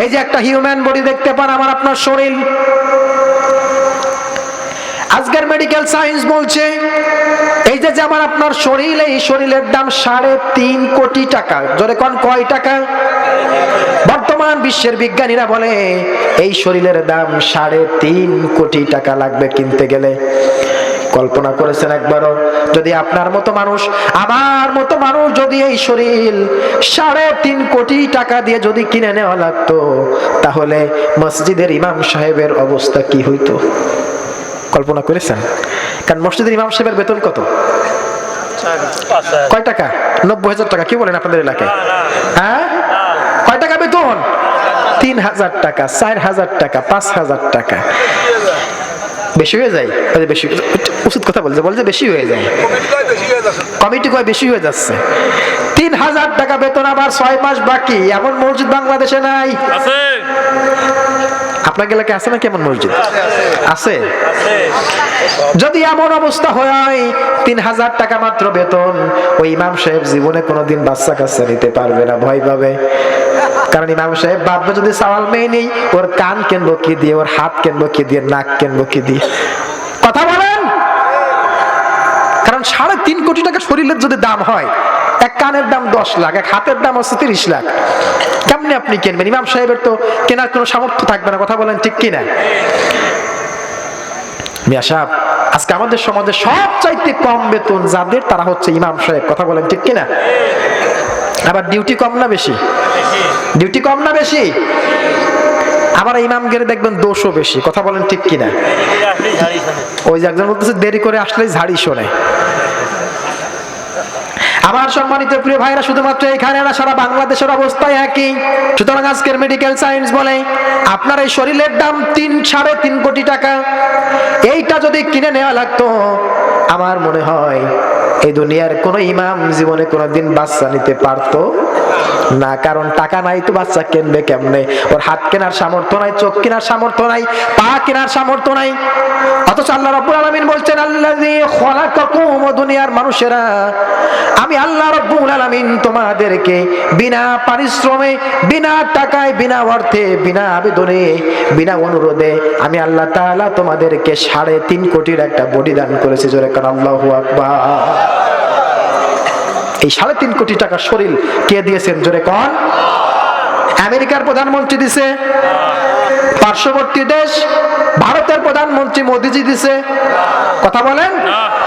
এই যে একটা হিউম্যান বডি দেখতে পান আমার, আপনার শরীর। আজকের মেডিকেল সায়েন্স বলছে, এই যে আমার আপনার শরীর, এই শরীরের দাম সাড়ে তিন কোটি টাকা। জোরে কোন, কয় টাকা? বর্তমান বিশ্বের বিজ্ঞানীরা বলে, এই শরীরের দাম সাড়ে তিন কোটি টাকা লাগবে কিনতে গেলে। কল্পনা করেছেন একবারও। যদি আপনার মতো মানুষ, আমার মতো মানুষ যদি এই শরীর সাড়ে তিন কোটি টাকা দিয়ে যদি কিনে নেওয়া লাগতো, তাহলে মসজিদের ইমাম সাহেবের অবস্থা কি হইতো? কল্পনা করেছেন? কারণ মসজিদের ইমাম সাহেবের বেতন কত? কয় টাকা? নব্বই হাজার টাকা, কি বলেন আপনাদের এলাকায়? হ্যাঁ? কয় টাকা বেতন? তিন হাজার টাকা, চার হাজার টাকা, পাঁচ হাজার টাকা। বেশি হয়ে যায়? বলে বেশি উচিত কথা বলছে বলছে বেশি হয়ে যায়। কমিটি কয় বেশি হয়ে যাচ্ছে? তিন হাজার টাকা বেতন আবার ছয় মাস বাকি এমন মসজিদ বাংলাদেশে নাই। আপনার এলাকায় আছে না কেমন মসজিদ? আছে। যদি এমন অবস্থা হয় তিন হাজার টাকা মাত্র বেতন ওই ইমাম সাহেব জীবনে কোনোদিন বাচ্চা কাচ্চা নিতে পারবে না ভয় পাবে। কারণ ইমাম সাহেব ভাববে যদি সওয়াল মেয়ে নেই, ওর কান কেনবো কি দিয়ে, ওর হাত কেনবো কি দিয়ে, নাক কেনবো কি দিয়ে? কথা বলেন! কারণ সাড়ে তিন কোটি টাকা শরীরের যদি দাম হয়, এক কানের দাম দশ লাখ, এক হাতের দাম হচ্ছে তিরিশ লাখ। কেমনি আপনি কিনবেন? ইমাম সাহেবের তো কেনার কোনো সামর্থ্য থাকবে না, কথা বলেন ঠিক কিনা? মিয়া সাহেব, আজকে আমাদের সমাজে সবচাইতে কম বেতন যাদের, তারা হচ্ছে ইমাম সাহেব, কথা বলেন ঠিক কিনা? আবার ডিউটি কম না বেশি? ডিউটি কম না বেশি? আবার ইমাম গেলে দেখবেন দোষও বেশি। কথা বলেন ঠিক কিনা? ওই যে একজন বলতেছে, দেরি করে আসলেই ঝাড়ি শোনে। আমার সম্মানিত প্রিয় ভাইরা, শুধুমাত্র এখানে না, সারা বাংলাদেশের অবস্থায় একই। সুতরাং আজকের মেডিকেল সায়েন্স বলে, আপনার এই শরীরের দাম তিন সাড়ে তিন কোটি টাকা। এইটা যদি কিনে নেওয়া লাগতো, আমার মনে হয় এই দুনিয়ার কোনো ইমাম জীবনে কোনোদিন বাচ্চা নিতে পারতো না, কারণ টাকা নাই তো বাচ্চা কিনবে কেমনে? ওর হাত কেনার সামর্থ্য নাই, চোখ কেনার সামর্থ্য নাই, পা কেনার সামর্থ্য নাই। অথচ আল্লাহ রাব্বুল আলামিন বলছেন ও দুনিয়ার মানুষেরা, আমি আল্লাহ রাব্বুল আলামিন তোমাদেরকে বিনা পারিশ্রমে, বিনা টাকায়, বিনা অর্থে, বিনা আবেদনে, বিনা অনুরোধে আমি আল্লাহ তাআলা তোমাদেরকে সাড়ে তিন কোটির একটা বডি দান করেছি। জোরে কারণ আল্লাহু আকবার। এই সাড়ে তিন কোটি টাকা শরীর কে দিয়েছেন? জোরে কন। আমেরিকার প্রধানমন্ত্রী দিছে পার্শ্ববর্তী দেশ ভারতের প্রধানমন্ত্রী মোদিজি দিছে। কথা বলেন?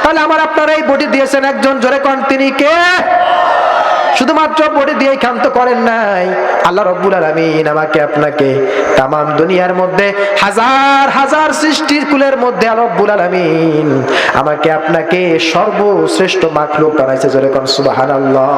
তাহলে আমার আপনারা এই বটি দিয়েছেন একজন জোরে কন তিনি কে? শুধুমাত্র বডি দিয়ে ক্ষান্ত করেন নাই। আল্লাহ রব্বুল আলমিন আমাকে আপনাকে তাম দুনিয়ার মধ্যে হাজার হাজার সৃষ্টির কুলের মধ্যে আল্লাহ রব্বুল আলমিন আমাকে আপনাকে সর্বশ্রেষ্ঠ মাখলুক বানাইছে, জোরে কোন সুবহানাল্লাহ।